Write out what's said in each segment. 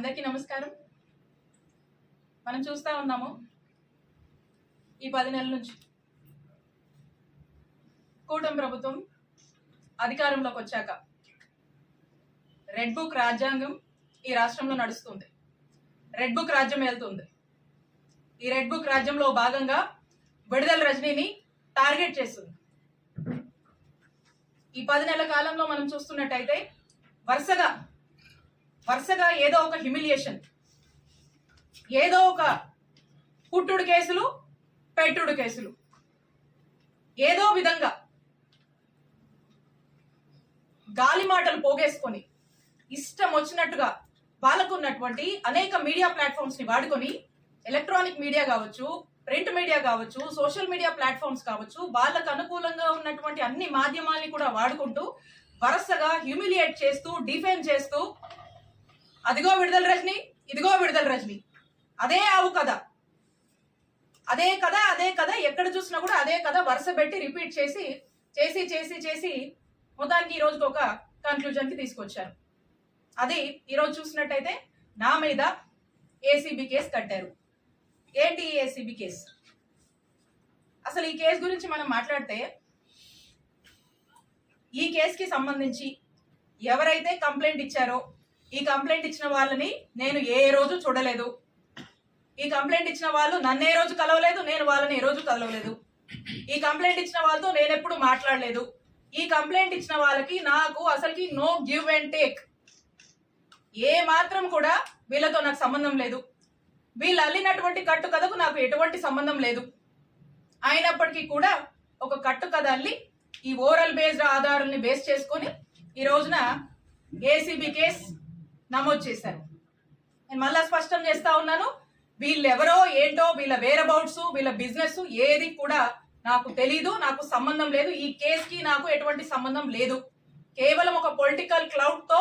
అందరికీ నమస్కారం. మనం చూస్తా ఉన్నాము ఈ పది నెలల నుంచి. కూటమి ప్రభుత్వం అధికారంలోకి వచ్చాక రెడ్ బుక్ రాజ్యాంగం ఈ రాష్ట్రంలో నడుస్తుంది. రెడ్ బుక్ రాజ్యం వెళ్తుంది ఈ రెడ్ బుక్ రాజ్యంలో భాగంగా విడుదల రజనీని టార్గెట్ చేస్తుంది. ఈ పది నెలల కాలంలో మనం చూస్తున్నట్టయితే వరుసగా వరుసగా ఏదో ఒక హ్యూమిలియేషన్ ఏదో ఒక పుట్టుడు కేసులు పెట్టుడు కేసులు. ఏదో విధంగా గాలి మాటలు పోగేసుకొని ఇష్టం వచ్చినట్టుగా వాళ్ళకున్నటువంటి అనేక మీడియా ప్లాట్ఫామ్స్ని వాడుకొని ఎలక్ట్రానిక్ మీడియా కావచ్చు ప్రింట్ మీడియా కావచ్చు సోషల్ మీడియా ప్లాట్ఫామ్స్ కావచ్చు వాళ్ళకు అనుకూలంగా ఉన్నటువంటి అన్ని మాధ్యమాల్ని కూడా వాడుకుంటూ వరుసగా హ్యూమిలియేట్ చేస్తూ డిఫెండ్ చేస్తూ అదిగో విడుదల రజని ఇదిగో విడుదల రజని. అదే ఆవు కథ. అదే కథ అదే కథ ఎక్కడ చూసినా కూడా అదే కథ వరుస పెట్టి రిపీట్ చేసి చేసి చేసి చేసి మొత్తానికి ఈ రోజుకి ఒక కన్క్లూజన్కి తీసుకొచ్చారు. అది ఈరోజు చూసినట్టయితే నా మీద ఏసీబీ కేసు కట్టారు. ఏంటి ఈ ఏసీబీ కేసు అసలు ఈ కేసు గురించి మనం మాట్లాడితే ఈ కేసుకి సంబంధించి ఎవరైతే కంప్లైంట్ ఇచ్చారో ఈ కంప్లైంట్ ఇచ్చిన వాళ్ళని నేను ఏ రోజు చూడలేదు. ఈ కంప్లైంట్ ఇచ్చిన వాళ్ళు నన్ను ఏ రోజు కలవలేదు నేను వాళ్ళని ఏ రోజు కలవలేదు. ఈ కంప్లైంట్ ఇచ్చిన వాళ్ళతో నేను ఎప్పుడు మాట్లాడలేదు. ఈ కంప్లైంట్ ఇచ్చిన వాళ్ళకి నాకు అసలుకి నో గివ్ అండ్ టేక్ ఏ మాత్రం కూడా వీళ్ళతో నాకు సంబంధం లేదు. వీళ్ళు అల్లినటువంటి కట్టు కథకు నాకు ఎటువంటి సంబంధం లేదు. అయినప్పటికీ కూడా ఒక కట్టు కథ అల్లి ఈ ఓరల్ బేస్డ్ ఆధారాన్ని బేస్ చేసుకొని ఈ రోజున ఏసీబీ కేసు నమోదు చేశారు. నేను మళ్ళా స్పష్టం చేస్తా ఉన్నాను. వీళ్ళెవరో ఏంటో వీళ్ళ వేరబౌట్స్ వీళ్ళ బిజినెస్ ఏది కూడా నాకు తెలీదు నాకు సంబంధం లేదు. ఈ కేసుకి నాకు ఎటువంటి సంబంధం లేదు. కేవలం ఒక పొలిటికల్ క్లౌడ్తో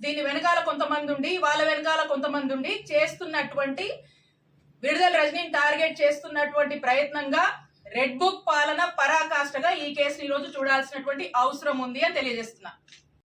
దీని వెనకాల కొంతమంది ఉండి వాళ్ళ వెనకాల కొంతమంది ఉండి చేస్తున్నటువంటి విడుదల రజనీని టార్గెట్ చేస్తున్నటువంటి ప్రయత్నంగా రెడ్ బుక్ పాలన పరాకాష్ఠగా ఈ కేసుని ఈరోజు రోజు చూడాల్సినటువంటి అవసరం ఉంది అని తెలియజేస్తున్నా.